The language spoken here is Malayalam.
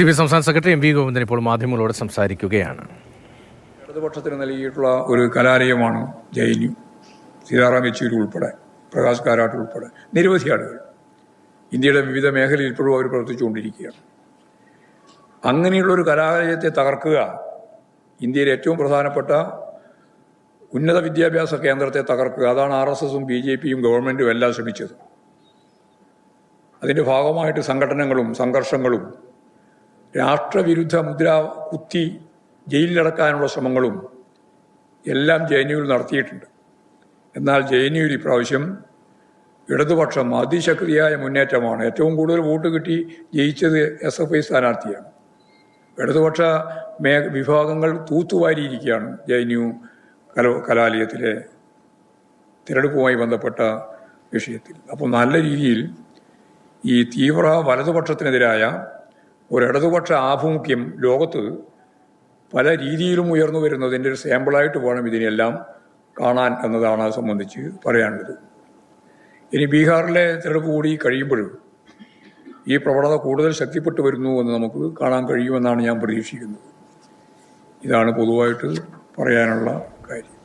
സി പി സംസ്ഥാന സെക്രട്ടറി എം വി ഗോവിന്ദൻ ഇപ്പോൾ മാധ്യമങ്ങളോട് സംസാരിക്കുകയാണ്. ഇടതുപക്ഷത്തിന് നൽകിയിട്ടുള്ള ഒരു കലാലയമാണ് J N U Sitaram Yechury ഉൾപ്പെടെ പ്രകാശ് കാരാട്ട് ഉൾപ്പെടെ നിരവധി ആളുകൾ ഇന്ത്യയുടെ വിവിധ മേഖലയിൽ ഇപ്പോഴും അവർ പ്രവർത്തിച്ചുകൊണ്ടിരിക്കുകയാണ്. അങ്ങനെയുള്ള ഒരു കലാലയത്തെ തകർക്കുക ഇന്ത്യയിലെ ഏറ്റവും പ്രധാനപ്പെട്ട ഉന്നത വിദ്യാഭ്യാസ കേന്ദ്രത്തെ തകർക്കുക അതാണ് ആർ എസ് എസും ബി ജെ പിയും ഗവൺമെന്റും എല്ലാം ശ്രമിച്ചത്. അതിന്റെ ഭാഗമായിട്ട് സംഘടനകളും സംഘർഷങ്ങളും രാഷ്ട്രവിരുദ്ധ മുദ്ര കുത്തി ജയിലിലടക്കാനുള്ള ശ്രമങ്ങളും എല്ലാം ജെ എൻ നടത്തിയിട്ടുണ്ട്. എന്നാൽ ജെ എൻ യുവിൽ ഇപ്രാവശ്യം ഇടതുപക്ഷം അതിശക്തിയായ മുന്നേറ്റമാണ്. ഏറ്റവും കൂടുതൽ വോട്ട് കിട്ടി ജയിച്ചത് എസ് എഫ് ഐ സ്ഥാനാർത്ഥിയാണ്. ഇടതുപക്ഷ മേ വിഭാഗങ്ങൾ തൂത്തുവാരിയിരിക്കുകയാണ് ജെ എൻ യു കല കലാലയത്തിലെ തിരഞ്ഞെടുപ്പുമായി ബന്ധപ്പെട്ട വിഷയത്തിൽ. അപ്പോൾ നല്ല രീതിയിൽ ഈ തീവ്ര വലതുപക്ഷത്തിനെതിരായ ഒരു ഇടതുപക്ഷ ആഭിമുഖ്യം ലോകത്ത് പല രീതിയിലും ഉയർന്നു വരുന്നതിന്റെ ഒരു സാമ്പിളായിട്ട് വേണം ഇതിനെല്ലാം കാണാൻ എന്നതാണ് അത് സംബന്ധിച്ച് പറയാനുള്ളത്. ഇനി ബീഹാറിലെ തിരഞ്ഞെടുപ്പ് കൂടി കഴിയുമ്പോഴും ഈ പ്രവണത കൂടുതൽ ശക്തിപ്പെട്ടു വരുന്നു എന്ന് നമുക്ക് കാണാൻ കഴിയുമെന്നാണ് ഞാൻ പ്രതീക്ഷിക്കുന്നത്. ഇതാണ് പൊതുവായിട്ട് പറയാനുള്ള കാര്യം.